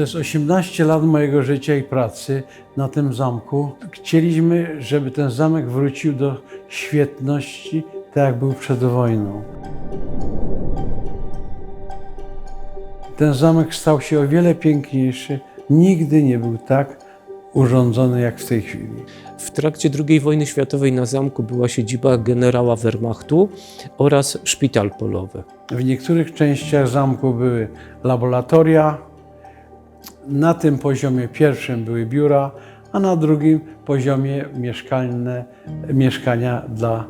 to jest 18 lat mojego życia i pracy na tym zamku. Chcieliśmy, żeby ten zamek wrócił do świetności, tak jak był przed wojną. Ten zamek stał się o wiele piękniejszy. Nigdy nie był tak urządzony jak w tej chwili. W trakcie II wojny światowej na zamku była siedziba generała Wehrmachtu oraz szpital polowy. W niektórych częściach zamku były laboratoria. Na tym poziomie pierwszym były biura, a na drugim poziomie mieszkalne mieszkania dla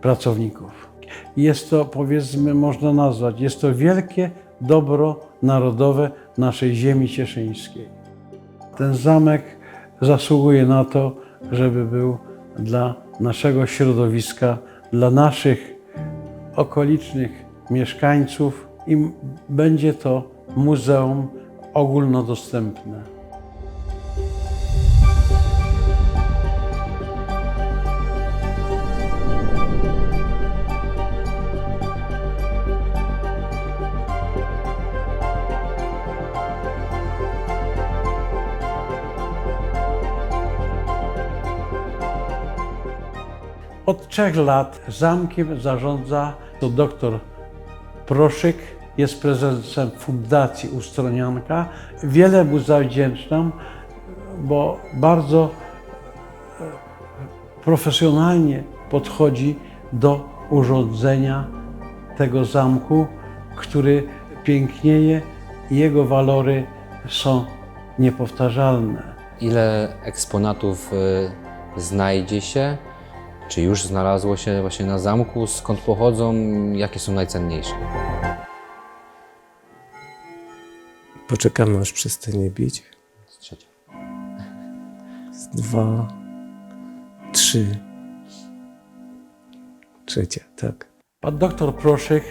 pracowników. Jest to, powiedzmy, można nazwać, jest to wielkie dobro narodowe naszej ziemi cieszyńskiej. Ten zamek zasługuje na to, żeby był dla naszego środowiska, dla naszych okolicznych mieszkańców i będzie to muzeum ogólnodostępne. Od trzech lat zamkiem zarządza to doktor Proszyk, jest prezesem Fundacji Ustronianka. Wiele mu zawdzięczam, bo bardzo e, profesjonalnie podchodzi do urządzenia tego zamku, który pięknieje i jego walory są niepowtarzalne. Ile eksponatów y, znajdzie się, czy już znalazło się właśnie na zamku, skąd pochodzą, jakie są najcenniejsze? Poczekamy aż przestanie bić. Trzecia. Dwa, trzy. Trzecia, tak. Pan doktor Proszyk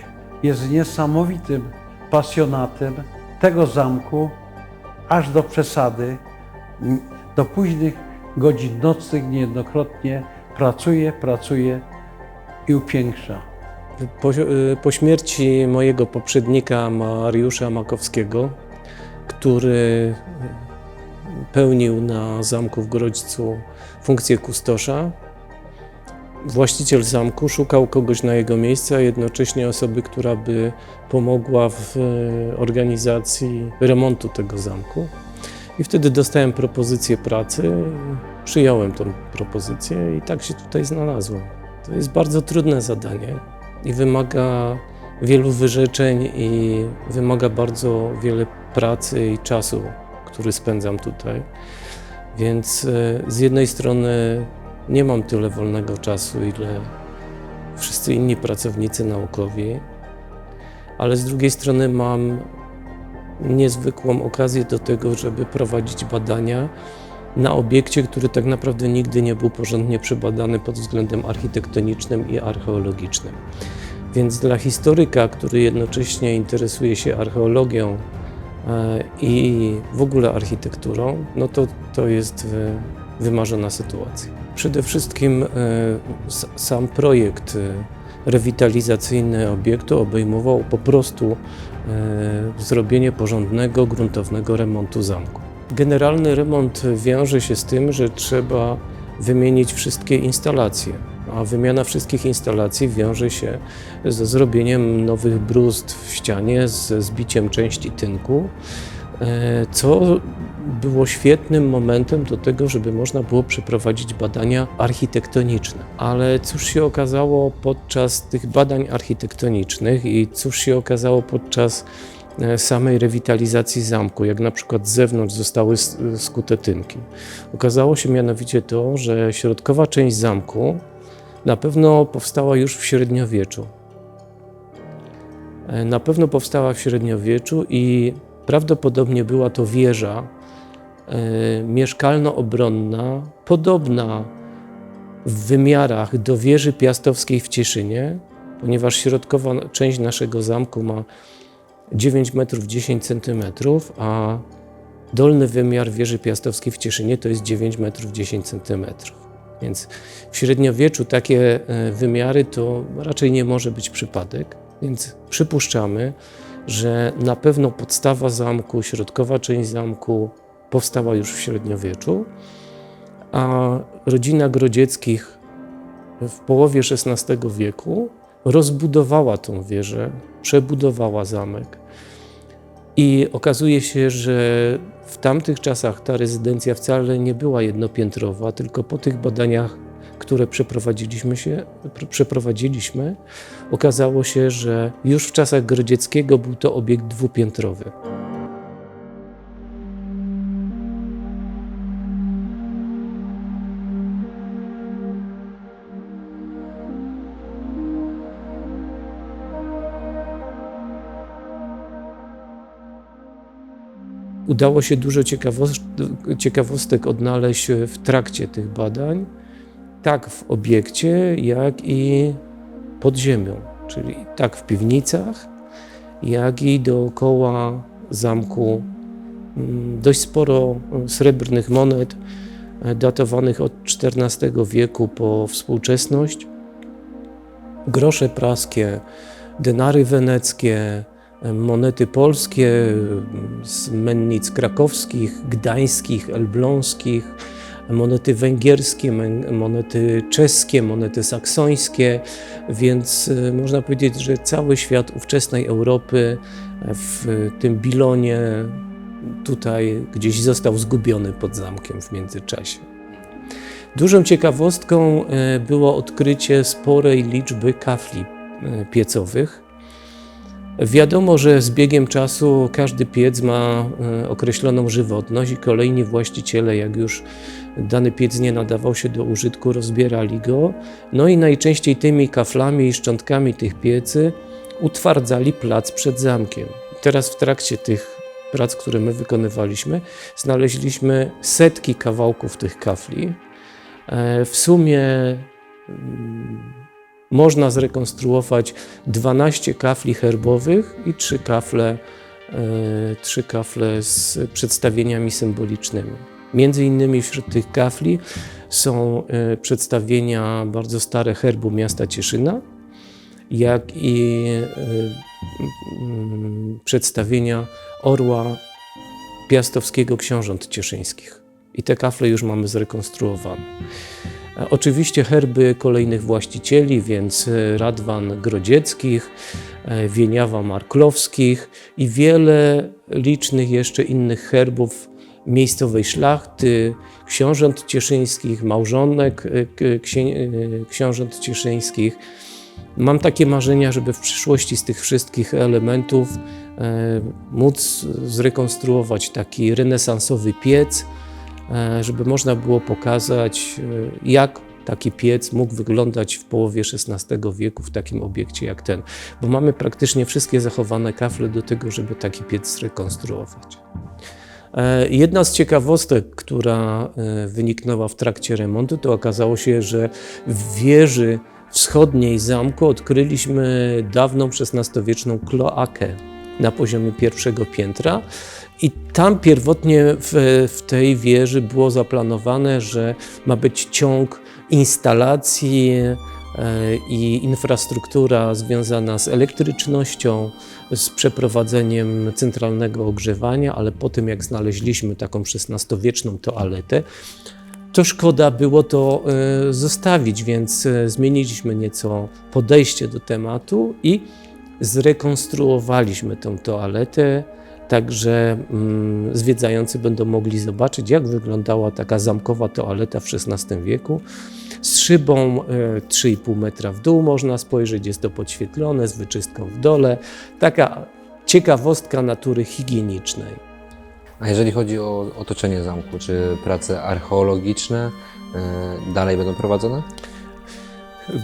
jest niesamowitym pasjonatem tego zamku, aż do przesady. Do późnych godzin nocnych niejednokrotnie pracuje, pracuje i upiększa. Po, po śmierci mojego poprzednika Mariusza Makowskiego, który pełnił na zamku w Grodźcu funkcję kustosza, właściciel zamku szukał kogoś na jego miejsce, a jednocześnie osoby, która by pomogła w e, organizacji remontu tego zamku. I wtedy dostałem propozycję pracy, przyjąłem tą propozycję i tak się tutaj znalazłem. To jest bardzo trudne zadanie i wymaga wielu wyrzeczeń i wymaga bardzo wiele pracy i czasu, który spędzam tutaj. Więc e, z jednej strony nie mam tyle wolnego czasu, ile wszyscy inni pracownicy naukowi, ale z drugiej strony mam niezwykłą okazję do tego, żeby prowadzić badania na obiekcie, który tak naprawdę nigdy nie był porządnie przebadany pod względem architektonicznym i archeologicznym. Więc dla historyka, który jednocześnie interesuje się archeologią i w ogóle architekturą, no to to jest e, wymarzona sytuacja. Przede wszystkim e, sam projekt e, rewitalizacyjny obiektu obejmował po prostu e, zrobienie porządnego, gruntownego remontu zamku. Generalny remont wiąże się z tym, że trzeba wymienić wszystkie instalacje, a wymiana wszystkich instalacji wiąże się ze zrobieniem nowych bruzd w ścianie, ze zbiciem części tynku, e, co było świetnym momentem do tego, żeby można było przeprowadzić badania architektoniczne. Ale cóż się okazało podczas tych badań architektonicznych i cóż się okazało podczas e, samej rewitalizacji zamku, jak na przykład z zewnątrz zostały s- skute tynki. Okazało się mianowicie to, że środkowa część zamku na pewno powstała już w średniowieczu. E, Na pewno powstała w średniowieczu i prawdopodobnie była to wieża e, mieszkalno-obronna, podobna w wymiarach do wieży piastowskiej w Cieszynie, ponieważ środkowa część naszego zamku ma 9 metrów 10 centymetrów, a dolny wymiar wieży piastowskiej w Cieszynie to jest 9 metrów 10 centymetrów. Więc w średniowieczu takie e, wymiary to raczej nie może być przypadek, więc przypuszczamy, że na pewno podstawa zamku, środkowa część zamku powstała już w średniowieczu, a rodzina Grodzieckich w połowie XVI wieku rozbudowała tą wieżę, przebudowała zamek. I okazuje się, że w tamtych czasach ta rezydencja wcale nie była jednopiętrowa, tylko po tych badaniach, które przeprowadziliśmy, się, pr- przeprowadziliśmy okazało się, że już w czasach Grodzieckiego był to obiekt dwupiętrowy. Udało się dużo ciekawos- ciekawostek odnaleźć w trakcie tych badań, tak w obiekcie, jak i pod ziemią, czyli tak w piwnicach, jak i dookoła zamku. Mm, Dość sporo srebrnych monet e, datowanych od XIV wieku po współczesność, grosze praskie, denary weneckie, monety polskie z mennic krakowskich, gdańskich, elbląskich, monety węgierskie, monety czeskie, monety saksońskie, więc e, można powiedzieć, że cały świat ówczesnej Europy w tym bilonie tutaj gdzieś został zgubiony pod zamkiem w międzyczasie. Dużą ciekawostką e, było odkrycie sporej liczby kafli e, piecowych. Wiadomo, że z biegiem czasu każdy piec ma e, określoną żywotność i kolejni właściciele, jak już dany piec nie nadawał się do użytku, rozbierali go. No i najczęściej tymi kaflami i szczątkami tych piecy utwardzali plac przed zamkiem. Teraz w trakcie tych prac, które my wykonywaliśmy, znaleźliśmy setki kawałków tych kafli. E, W sumie mm, można zrekonstruować 12 kafli herbowych i 3 kafle, e, trzy kafle z przedstawieniami symbolicznymi. Między innymi wśród tych kafli są e, przedstawienia bardzo stare herbu miasta Cieszyna, jak i e, przedstawienia orła piastowskiego książąt cieszyńskich. I te kafle już mamy zrekonstruowane. Oczywiście herby kolejnych właścicieli, więc e, Radwan Grodzieckich, e, Wieniawa Marklowskich i wiele licznych jeszcze innych herbów miejscowej szlachty, książąt cieszyńskich, małżonek e, książąt cieszyńskich. Mam takie marzenia, żeby w przyszłości z tych wszystkich elementów móc zrekonstruować taki renesansowy piec, żeby można było pokazać, e, jak taki piec mógł wyglądać w połowie XVI wieku w takim obiekcie jak ten. Bo mamy praktycznie wszystkie zachowane kafle do tego, żeby taki piec zrekonstruować. E, Jedna z ciekawostek, która e, wyniknęła w trakcie remontu, to okazało się, że w wieży wschodniej zamku odkryliśmy dawną XVI-wieczną kloakę na poziomie pierwszego piętra. I tam pierwotnie w, w tej wieży było zaplanowane, że ma być ciąg instalacji e, i infrastruktura związana z elektrycznością, z przeprowadzeniem centralnego ogrzewania, ale po tym jak znaleźliśmy taką XVI-wieczną toaletę, to szkoda było to e, zostawić, więc e, zmieniliśmy nieco podejście do tematu i zrekonstruowaliśmy tę toaletę, tak że mm, zwiedzający będą mogli zobaczyć, jak wyglądała taka zamkowa toaleta w XVI wieku. Z szybą e, 3,5 metra w dół można spojrzeć, jest to podświetlone, z wyczystką w dole. Taka ciekawostka natury higienicznej. A jeżeli chodzi o otoczenie zamku, czy prace archeologiczne e, dalej będą prowadzone?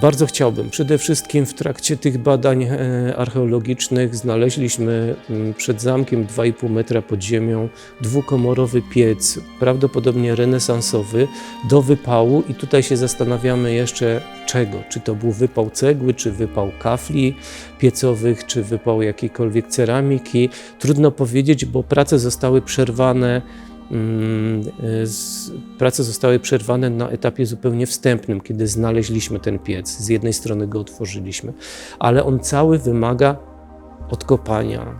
Bardzo chciałbym. Przede wszystkim w trakcie tych badań e, archeologicznych znaleźliśmy mm, przed zamkiem 2,5 metra pod ziemią dwukomorowy piec, prawdopodobnie renesansowy, do wypału i tutaj się zastanawiamy jeszcze czego. Czy to był wypał cegły, czy wypał kafli piecowych, czy wypał jakiejkolwiek ceramiki. Trudno powiedzieć, bo prace zostały przerwane Prace zostały przerwane na etapie zupełnie wstępnym, kiedy znaleźliśmy ten piec. Z jednej strony go otworzyliśmy, ale on cały wymaga odkopania,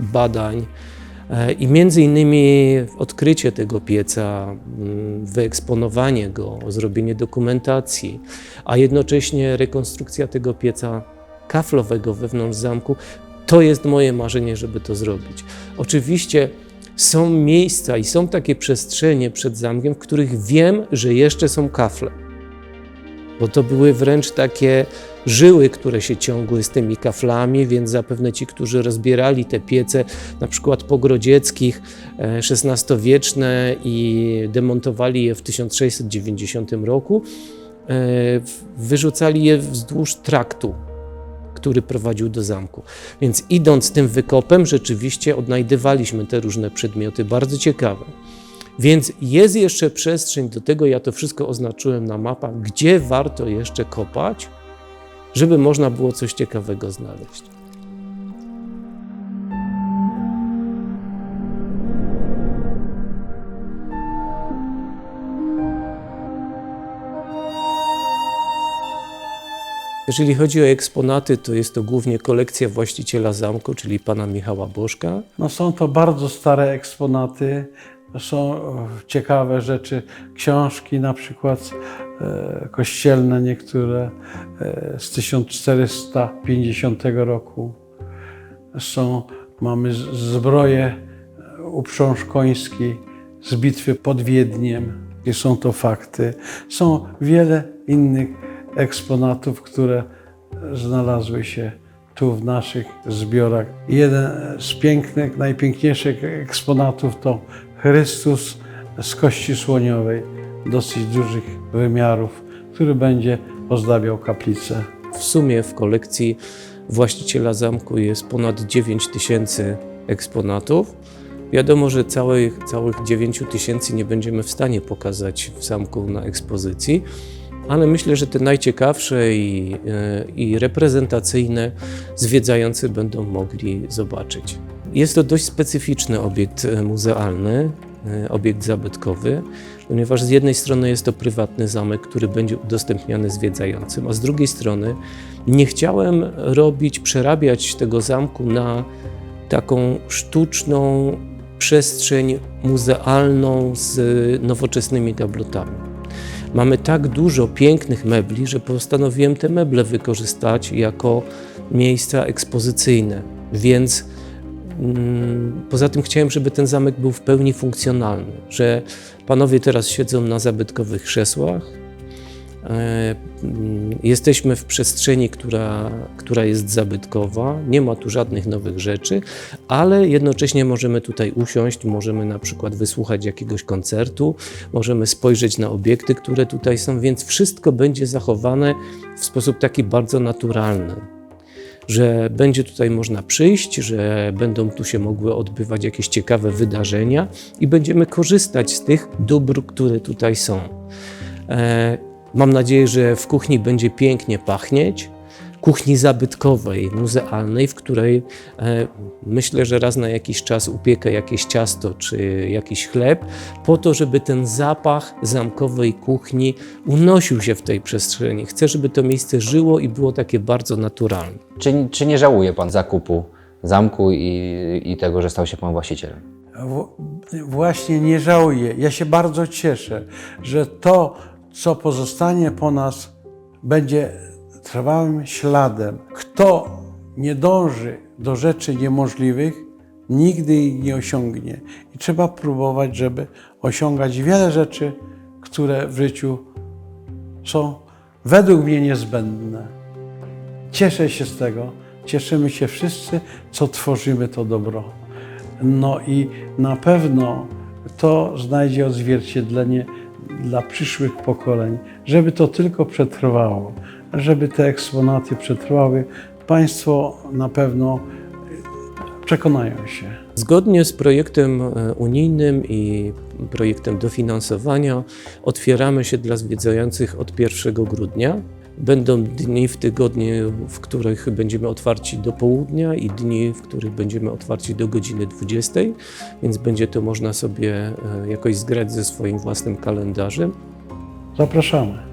badań. E, I między innymi odkrycie tego pieca, mm, wyeksponowanie go, zrobienie dokumentacji, a jednocześnie rekonstrukcja tego pieca kaflowego wewnątrz zamku, to jest moje marzenie, żeby to zrobić. Oczywiście są miejsca i są takie przestrzenie przed zamkiem, w których wiem, że jeszcze są kafle. Bo to były wręcz takie żyły, które się ciągły z tymi kaflami, więc zapewne ci, którzy rozbierali te piece, na przykład pogrodzieckich, e, XVI-wieczne i demontowali je w 1690 roku, e, wyrzucali je wzdłuż traktu, który prowadził do zamku. Więc idąc tym wykopem, rzeczywiście odnajdywaliśmy te różne przedmioty, bardzo ciekawe. Więc jest jeszcze przestrzeń do tego, ja to wszystko oznaczyłem na mapach, gdzie warto jeszcze kopać, żeby można było coś ciekawego znaleźć. Jeżeli chodzi o eksponaty, to jest to głównie kolekcja właściciela zamku, czyli pana Michała Bożka. No są to bardzo stare eksponaty, są e, ciekawe rzeczy, książki na przykład e, kościelne niektóre e, z 1450 roku. Są, mamy zbroje uprząż koński z bitwy pod Wiedniem i są to fakty. Są wiele innych eksponatów, które znalazły się tu w naszych zbiorach. Jeden z pięknych, najpiękniejszych eksponatów to Chrystus z kości słoniowej, dosyć dużych wymiarów, który będzie ozdabiał kaplicę. W sumie w kolekcji właściciela zamku jest ponad 9 tysięcy eksponatów. Wiadomo, że całych, całych 9 tysięcy nie będziemy w stanie pokazać w zamku na ekspozycji, ale myślę, że te najciekawsze i, e, i reprezentacyjne zwiedzający będą mogli zobaczyć. Jest to dość specyficzny obiekt e, muzealny, e, obiekt zabytkowy, ponieważ z jednej strony jest to prywatny zamek, który będzie udostępniany zwiedzającym, a z drugiej strony nie chciałem robić, przerabiać tego zamku na taką sztuczną przestrzeń muzealną z nowoczesnymi gablotami. Mamy tak dużo pięknych mebli, że postanowiłem te meble wykorzystać jako miejsca ekspozycyjne, więc mm, poza tym chciałem, żeby ten zamek był w pełni funkcjonalny, że panowie teraz siedzą na zabytkowych krzesłach, Jesteśmy w przestrzeni, która, która jest zabytkowa, nie ma tu żadnych nowych rzeczy, ale jednocześnie możemy tutaj usiąść, możemy na przykład wysłuchać jakiegoś koncertu, możemy spojrzeć na obiekty, które tutaj są, więc wszystko będzie zachowane w sposób taki bardzo naturalny. Że będzie tutaj można przyjść, że będą tu się mogły odbywać jakieś ciekawe wydarzenia i będziemy korzystać z tych dóbr, które tutaj są. Mam nadzieję, że w kuchni będzie pięknie pachnieć. Kuchni zabytkowej, muzealnej, w której e, myślę, że raz na jakiś czas upiekę jakieś ciasto czy jakiś chleb, po to, żeby ten zapach zamkowej kuchni unosił się w tej przestrzeni. Chcę, żeby to miejsce żyło i było takie bardzo naturalne. Czy, czy nie żałuje Pan zakupu zamku i, i tego, że stał się Pan właścicielem? W- Właśnie nie żałuję. Ja się bardzo cieszę, że to, co pozostanie po nas, będzie trwałym śladem. Kto nie dąży do rzeczy niemożliwych, nigdy ich nie osiągnie. I trzeba próbować, żeby osiągać wiele rzeczy, które w życiu są według mnie niezbędne. Cieszę się z tego, cieszymy się wszyscy, co tworzymy to dobro. No i na pewno to znajdzie odzwierciedlenie dla przyszłych pokoleń, żeby to tylko przetrwało, żeby te eksponaty przetrwały. Państwo na pewno przekonają się. Zgodnie z projektem e, unijnym i projektem dofinansowania otwieramy się dla zwiedzających od 1 grudnia. Będą dni w tygodniu, w których będziemy otwarci do południa i dni, w których będziemy otwarci do godziny 20, więc będzie to można sobie e, jakoś zgrać ze swoim własnym kalendarzem. Zapraszamy.